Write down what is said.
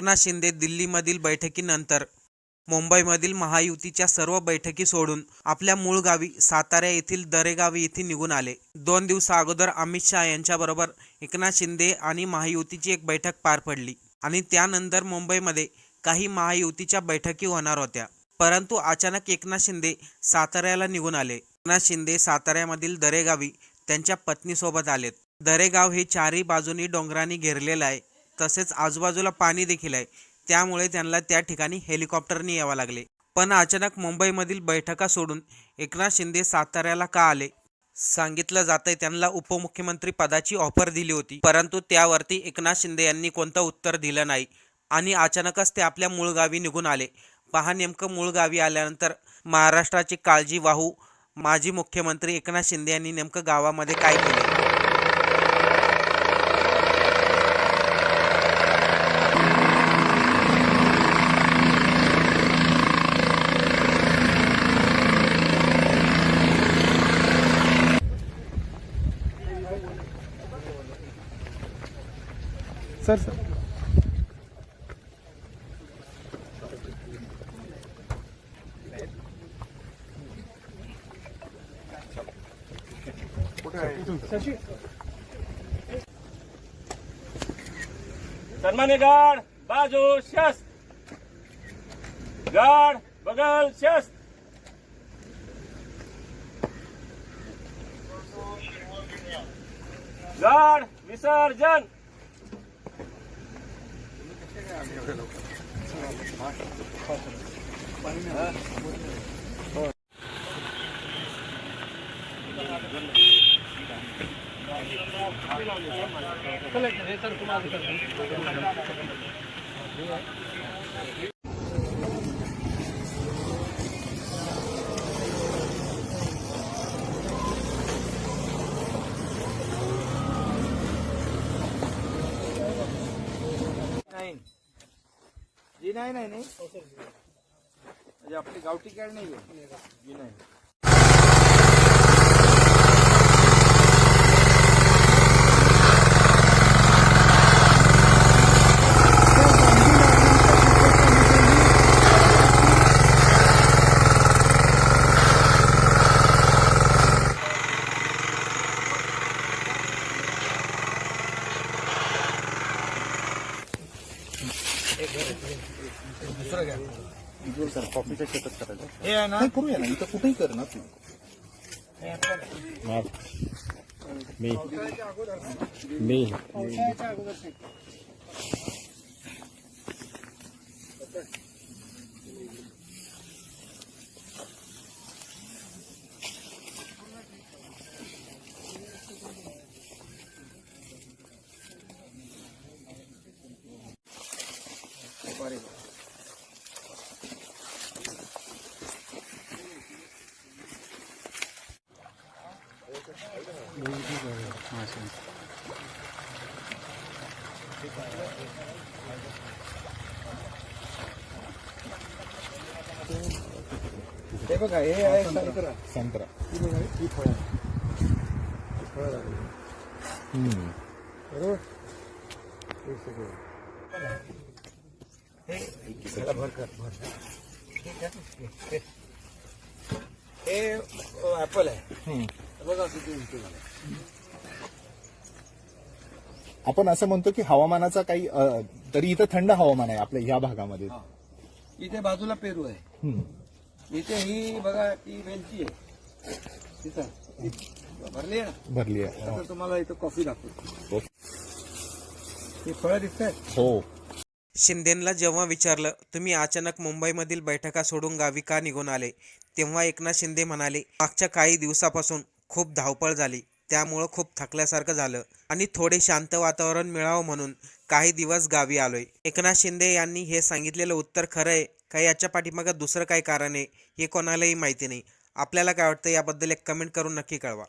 एकनाथ शिंदे दिल्लीमधील बैठकीनंतर मुंबईमधील महायुतीच्या सर्व बैठकी सोडून आपल्या मूळ गावी सातारा येथील दरेगावी येथे निघून आले. दोन दिवसा अगोदर अमित शहा यांच्याबरोबर एकनाथ शिंदे आणि महायुतीची एक बैठक पार पडली आणि त्यानंतर मुंबईमध्ये काही महायुतीच्या बैठकी होणार होत्या. परंतु अचानक एकनाथ शिंदे साताऱ्याला निघून आले. एकनाथ शिंदे साताऱ्यामधील दरेगावी त्यांच्या पत्नीसोबत आलेत. दरेगाव हे चारही बाजूनी डोंगरांनी घेरलेलं आहे. तसेच आजूबाजूला पाणी देखील आहे. त्यामुळे त्यांना त्या ठिकाणी हेलिकॉप्टरने यावं लागले. पण अचानक मुंबईमधील बैठका सोडून एकनाथ शिंदे साताऱ्याला का आले? सांगितलं जातंय त्यांना उपमुख्यमंत्री पदाची ऑफर दिली होती. परंतु त्यावरती एकनाथ शिंदे यांनी कोणतं उत्तर दिलं नाही. आणि अचानकच ते आपल्या मूळ गावी निघून आले. पहा नेमकं मूळ गावी आल्यानंतर महाराष्ट्राची काळजी वाहू माजी मुख्यमंत्री एकनाथ शिंदे यांनी नेमकं गावामध्ये काय केले सर सर सन्मान्य गाड बाजू शस्त गड विसर्जन. नाही नाही नाही. म्हणजे आपली गावठी कॅड नाही आहे जी नाही हे आहे ना? करूया ना इथं कुठेही कर ना तू? मी मी हे बघा हे आहे संत्रा संत्रा ही बघा ही फळं ही फळं लागली. बरोबर हे सगळं. हे हे- हे ऍपल आहे. हे बघा किती. आपण असं म्हणतो की हवामानाचा काही तरी इथं थंड हवामान आहे आपल्या ह्या भागामध्ये. हा. इथे बाजूला पेरू आहे. इथे ही बघा ती वेलची आहे. तिथं. भरली आहे ना? भरली आहे. आता तुम्हाला इथं कॉफी दाखवतो. ओके. ही फळं दिसत आहेत हो. शिंदेंना जेव्हा विचारलं तुम्ही अचानक मुंबईमधील बैठका सोडून गावी का निघून आले? तेव्हा एकनाथ शिंदे म्हणाले मागच्या काही दिवसापासून खूप धावपळ झाली. त्यामुळं खूप थकल्यासारखं झालं आणि थोडे शांत वातावरण मिळावं म्हणून काही दिवस गावी आलोय. एकनाथ शिंदे यांनी हे सांगितलेलं उत्तर खरं आहे. का याच्या पाठीमागं दुसरं काही कारण आहे हे कोणालाही माहिती नाही. आपल्याला काय वाटतं याबद्दल एक कमेंट करून नक्की कळवा.